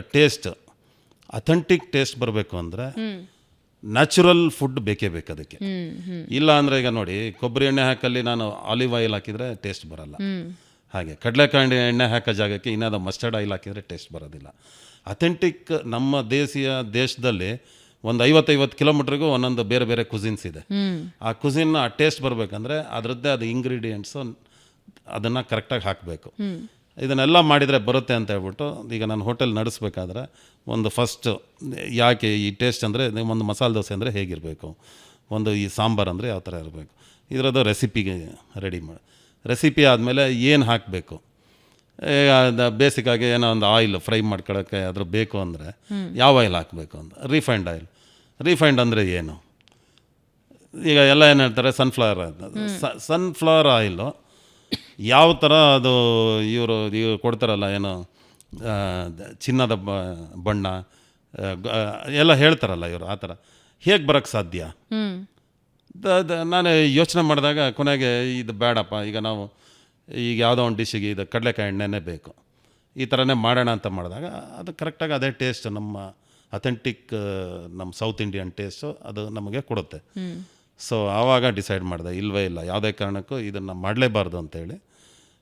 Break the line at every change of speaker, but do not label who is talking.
Taste authentic taste ಬರಬೇಕು ಅಂದರೆ natural food ಬೇಕೇ ಬೇಕು ಅದಕ್ಕೆ. ಇಲ್ಲ ಅಂದರೆ ಈಗ ನೋಡಿ, ಕೊಬ್ಬರಿ ಎಣ್ಣೆ ಹಾಕಲ್ಲಿ ನಾನು ಆಲಿವ್ ಆಯಿಲ್ ಹಾಕಿದರೆ ಟೇಸ್ಟ್ ಬರಲ್ಲ. ಹಾಗೆ ಕಡಲೆಕಾಯಿ ಎಣ್ಣೆ ಹಾಕೋ ಜಾಗಕ್ಕೆ ಇನ್ನಾದ ಮಸ್ಟರ್ಡ್ ಆಯಿಲ್ ಹಾಕಿದರೆ ಟೇಸ್ಟ್ ಬರೋದಿಲ್ಲ. ಅಥೆಂಟಿಕ್ ನಮ್ಮ ದೇಶೀಯ ದೇಶದಲ್ಲಿ ಒಂದು ಐವತ್ತೈವತ್ತು ಕಿಲೋಮೀಟ್ರಿಗೂ ಒಂದೊಂದು ಬೇರೆ ಬೇರೆ ಕುಸಿನ್ಸ್ ಇದೆ. ಆ ಕುಸಿನ್ ಆ ಟೇಸ್ಟ್ ಬರಬೇಕಂದ್ರೆ ಅದರದ್ದೇ ಅದು ಇಂಗ್ರೀಡಿಯೆಂಟ್ಸು ಅದನ್ನು ಕರೆಕ್ಟಾಗಿ ಹಾಕಬೇಕು. ಇದನ್ನೆಲ್ಲ ಮಾಡಿದರೆ ಬರುತ್ತೆ ಅಂತ ಹೇಳ್ಬಿಟ್ಟು ಈಗ ನಾನು ಹೋಟೆಲ್ ನಡೆಸ್ಬೇಕಾದ್ರೆ ಒಂದು ಫಸ್ಟ್ ಯಾಕೆ ಈ ಟೇಸ್ಟ್ ಅಂದರೆ ಒಂದು ಮಸಾಲೆ ದೋಸೆ ಅಂದರೆ ಹೇಗಿರಬೇಕು? ಒಂದು ಈ ಸಾಂಬಾರು ಅಂದರೆ ಯಾವ ಥರ ಇರಬೇಕು? ಇದರದ್ದು ರೆಸಿಪಿಗೆ ರೆಡಿ ಮಾಡಿ. ರೆಸಿಪಿ ಆದಮೇಲೆ ಏನು ಹಾಕಬೇಕು? ಬೇಸಿಕ್ಕಾಗಿ ಏನೋ ಒಂದು ಆಯಿಲ್ ಫ್ರೈ ಮಾಡ್ಕೊಳ್ಳೋಕ್ಕೆ ಅದ್ರ ಬೇಕು ಅಂದರೆ ಯಾವ ಆಯಿಲ್ ಹಾಕಬೇಕು ಅಂತ? ರಿಫೈಂಡ್ ಆಯಿಲ್ ರಿಫೈಂಡ್ ಅಂದರೆ ಏನು? ಈಗ ಎಲ್ಲ ಏನು ಹೇಳ್ತಾರೆ? ಸನ್ಫ್ಲವರ್ ಸನ್ಫ್ಲವರ್ ಆಯಿಲು ಯಾವ ಥರ ಅದು ಇವರು ಇವರು ಕೊಡ್ತಾರಲ್ಲ ಏನು ಚಿನ್ನದ ಬಣ್ಣ ಎಲ್ಲ ಹೇಳ್ತಾರಲ್ಲ ಇವರು ಆ ಥರ. ಹೇಗೆ ಬರೋಕ್ಕೆ ಸಾಧ್ಯ? ನಾನು ಯೋಚನೆ ಮಾಡಿದಾಗ ಕೊನೆಗೆ ಇದು ಬೇಡಪ್ಪ ಈಗ ನಾವು ಈಗ ಯಾವುದೋ ಒಂದು ಡಿಶ್ಶಿಗೆ ಇದು ಕಡಲೆಕಾಯಿ ಎಣ್ಣೆನೇ ಬೇಕು. ಈ ಥರನೇ ಮಾಡೋಣ ಅಂತ ಮಾಡಿದಾಗ ಅದು ಕರೆಕ್ಟಾಗಿ ಅದೇ ಟೇಸ್ಟ್ ನಮ್ಮ ಅಥೆಂಟಿಕ್ ನಮ್ಮ ಸೌತ್ ಇಂಡಿಯನ್ ಟೇಸ್ಟು ಅದು ನಮಗೆ ಕೊಡುತ್ತೆ. ಸೊ ಆವಾಗ ಡಿಸೈಡ್ ಮಾಡಿದೆ ಇಲ್ವೇ ಇಲ್ಲ. ಯಾವುದೇ ಕಾರಣಕ್ಕೂ ಇದನ್ನು ಮಾಡಲೇಬಾರ್ದು ಅಂತೇಳಿ